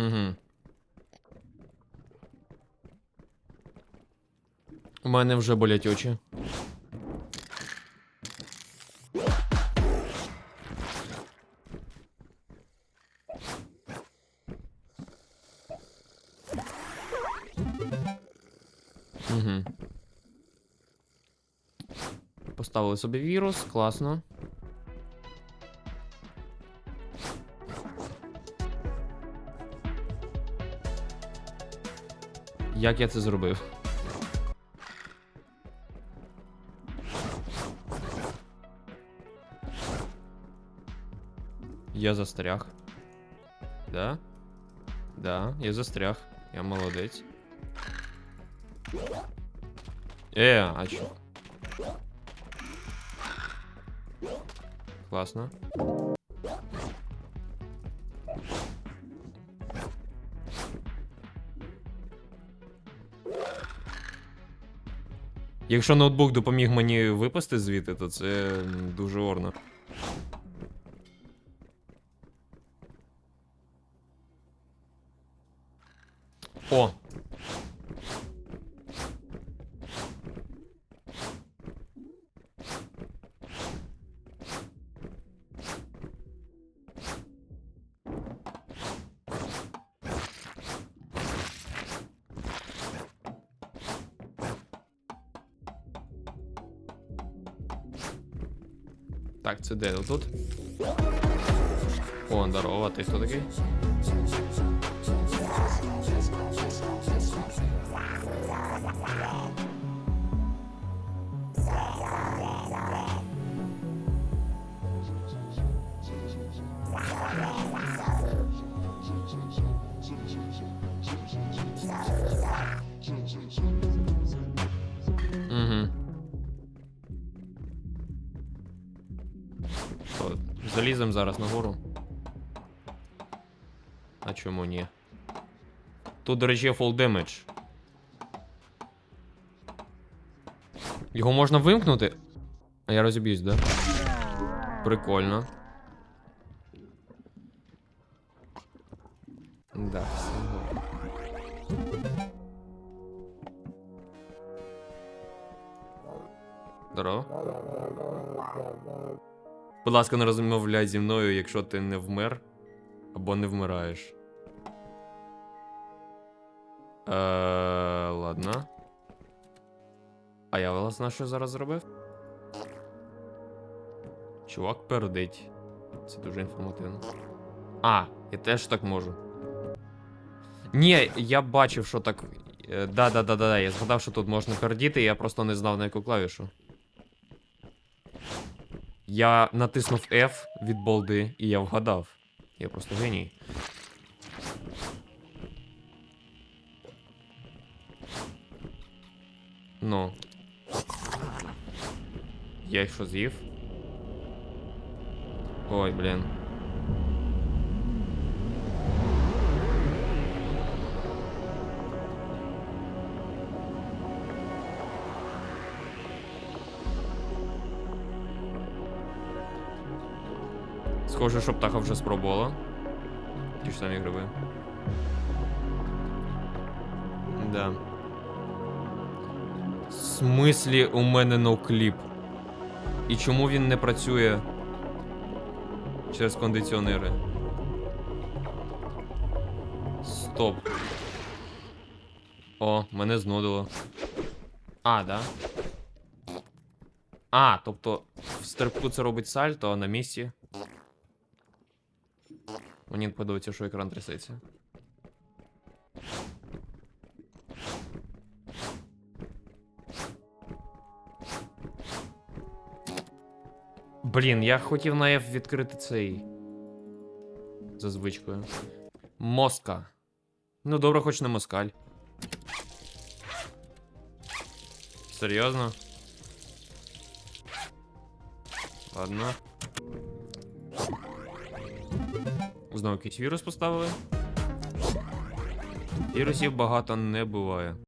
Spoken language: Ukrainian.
Угу. У мене вже болять очі. Угу. Поставили собі вірус, класно. Як я це зробив? Я застряг. Да? Да, я застряг. Я молодець. Е, а чо? Класно. Якщо ноутбук допоміг мені випасти звідти, то це дуже орно. О! Так, це де тут? О, здорово, а ти хто такий? Угу. Залізем зараз нагору? А чому ні? Тут, до речі, full damage. Його можна вимкнути? А я розіб'юсь, да? Прикольно. Да, все. Здорово. Будь ласка, не розмовляй зі мною, якщо ти не вмер або не вмираєш. Е, ладно. А я власне що зараз зробив? Чувак пердить. Це дуже інформативно. А, я теж так можу. Ні, я бачив, що так. Е, Да-да-да-да, я згадав, що тут можна пердіти, я просто не знав на яку клавішу. Я натиснув F від болди, і я вгадав. Я просто геній. Ну. Я їх що з'їв? Ой, блін. Схоже, що птаха вже спробувала. Ті ж самі гриби. Да. Смислі у мене ноукліп. І чому він не працює через кондиціонери? Стоп. О, мене знудило. А, да? А, тобто в стрибку це робить сальто, а на місці. Мені не подобається, що екран трясеться. Блін, я хотів на F відкрити цей. За звичкою. Моска. Ну, добре, хоч не москаль. Серйозно? Ладно. Знову якийсь вірус поставили. Вірусів багато не буває.